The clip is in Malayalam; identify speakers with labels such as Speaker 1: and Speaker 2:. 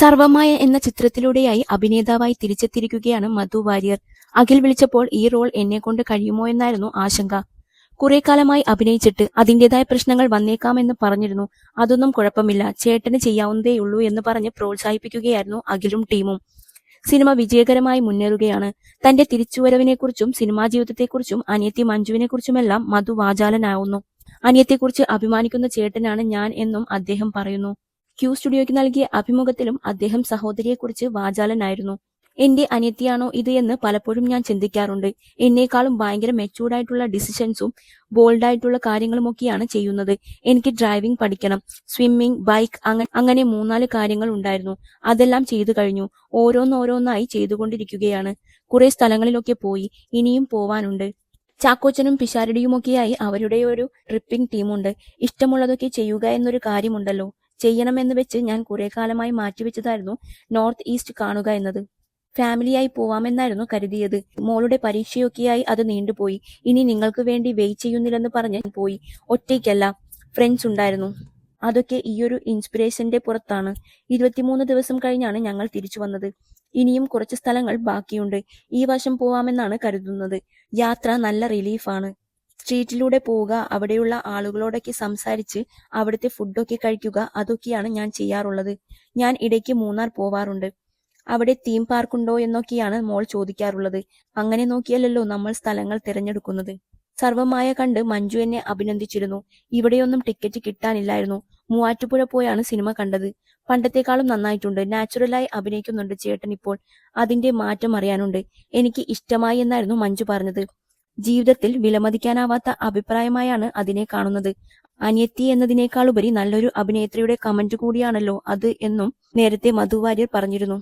Speaker 1: സർവമായ എന്ന ചിത്രത്തിലൂടെയായി അഭിനേതാവായി തിരിച്ചെത്തിയിരിക്കുകയാണ് മധു വാര്യർ. അഖിൽ വിളിച്ചപ്പോൾ ഈ റോൾ എന്നെ കൊണ്ട് കഴിയുമോ എന്നായിരുന്നു ആശങ്ക. കുറെ കാലമായി അഭിനയിച്ചിട്ട് അതിന്റെതായ പ്രശ്നങ്ങൾ വന്നേക്കാമെന്ന് പറഞ്ഞിരുന്നു. അതൊന്നും കുഴപ്പമില്ല. ചേട്ടന് ചെയ്യാവുന്നതേയുള്ളൂ എന്ന് പറഞ്ഞ് പ്രോത്സാഹിപ്പിക്കുകയായിരുന്നു അഖിലും ടീമും. സിനിമ വിജയകരമായി മുന്നേറുകയാണ്. തന്റെ തിരിച്ചുവരവിനെക്കുറിച്ചും സിനിമാ ജീവിതത്തെക്കുറിച്ചും അനിയത്തി മഞ്ജുവിനെക്കുറിച്ചുമെല്ലാം മധു വാചാലനാവുന്നു. അനിയത്തെക്കുറിച്ച് അഭിമാനിക്കുന്ന ചേട്ടനാണ് ഞാൻ എന്നും അദ്ദേഹം പറയുന്നു. ക്യൂ സ്റ്റുഡിയോയ്ക്ക് നൽകിയ അഭിമുഖത്തിലും അദ്ദേഹം സഹോദരിയെക്കുറിച്ച് വാചാലനായിരുന്നു. എന്റെ അനിയത്തിയാണോ ഇത് എന്ന് പലപ്പോഴും ഞാൻ ചിന്തിക്കാറുണ്ട്. എന്നേക്കാളും ഭയങ്കര മെച്ചൂർഡായിട്ടുള്ള ഡിസിഷൻസും ബോൾഡായിട്ടുള്ള കാര്യങ്ങളുമൊക്കെയാണ് ചെയ്യുന്നത്. എനിക്ക് ഡ്രൈവിംഗ് പഠിക്കണം സ്വിമ്മിംഗ് ബൈക്ക് അങ്ങനെ അങ്ങനെ മൂന്നാൽ കാര്യങ്ങൾ ഉണ്ടായിരുന്നു. അതെല്ലാം ചെയ്തു കഴിഞ്ഞു. ഓരോന്നോരോന്നായി ചെയ്തുകൊണ്ടിരിക്കുകയാണ്. കുറെ സ്ഥലങ്ങളിലൊക്കെ പോയി. ഇനിയും പോവാനുണ്ട്. ചാക്കോച്ചനും പിഷാരടിയുമൊക്കെയായി അവരുടെ ഒരു ട്രിപ്പിംഗ് ടീമുണ്ട് ഇഷ്ടമുള്ളതൊക്കെ ചെയ്യുക എന്നൊരു കാര്യമുണ്ടല്ലോ. ചെയ്യണമെന്ന് വെച്ച് ഞാൻ കുറെ കാലമായി മാറ്റിവെച്ചതായിരുന്നു നോർത്ത് ഈസ്റ്റ് കാണുക എന്നത്. ഫാമിലിയായി പോവാമെന്നായിരുന്നു കരുതിയത്. മോളുടെ പരീക്ഷയൊക്കെയായി അത് നീണ്ടുപോയി. ഇനി നിങ്ങൾക്ക് വേണ്ടി വെയിറ്റ് ചെയ്യുന്നില്ലെന്ന് പറഞ്ഞ് പോയി. ഒറ്റയ്ക്കല്ല ഫ്രണ്ട്സ് ഉണ്ടായിരുന്നു. അതൊക്കെ ഈയൊരു ഇൻസ്പിറേഷന്റെ പുറത്താണ്. ഇരുപത്തിമൂന്ന് ദിവസം കഴിഞ്ഞാണ് ഞങ്ങൾ തിരിച്ചു വന്നത്. ഇനിയും കുറച്ച് സ്ഥലങ്ങൾ ബാക്കിയുണ്ട്. ഈ വശം പോവാമെന്നാണ് കരുതുന്നത്. യാത്ര നല്ല റിലീഫാണ് സ്ട്രീറ്റിലൂടെ പോവുക അവിടെയുള്ള ആളുകളോടൊക്കെ സംസാരിച്ച് അവിടുത്തെ ഫുഡൊക്കെ കഴിക്കുക അതൊക്കെയാണ് ഞാൻ ചെയ്യാറുള്ളത്. ഞാൻ ഇടയ്ക്ക് മൂന്നാർ പോവാറുണ്ട്. അവിടെ തീം പാർക്കുണ്ടോ എന്നൊക്കെയാണ് മോൾ ചോദിക്കാറുള്ളത്. അങ്ങനെ നോക്കിയല്ലല്ലോ നമ്മൾ സ്ഥലങ്ങൾ തിരഞ്ഞെടുക്കുന്നത്. സർവമായ കണ്ട് മഞ്ജു എന്നെ അഭിനന്ദിച്ചിരുന്നു. ഇവിടെയൊന്നും ടിക്കറ്റ് കിട്ടാനില്ലായിരുന്നു. മൂവാറ്റുപുഴ പോയാണ് സിനിമ കണ്ടത്. പണ്ടത്തെക്കാളും നന്നായിട്ടുണ്ട്. നാച്ചുറലായി അഭിനയിക്കുന്നുണ്ട് ചേട്ടൻ ഇപ്പോൾ. അതിന്റെ മാറ്റം അറിയാനുണ്ട്. എനിക്ക് ഇഷ്ടമായി എന്നായിരുന്നു മഞ്ജു പറഞ്ഞത്. ജീവിതത്തിൽ വിലമതിക്കാനാവാത്ത അഭിപ്രായമായാണ് അതിനെ കാണുന്നത്. അനിയത്തി എന്നതിനേക്കാളുപരി നല്ലൊരു അഭിനേത്രിയുടെ കമന്റ് കൂടിയാണല്ലോ അത് എന്നും നേരത്തെ മധു വാര്യർ പറഞ്ഞിരുന്നു.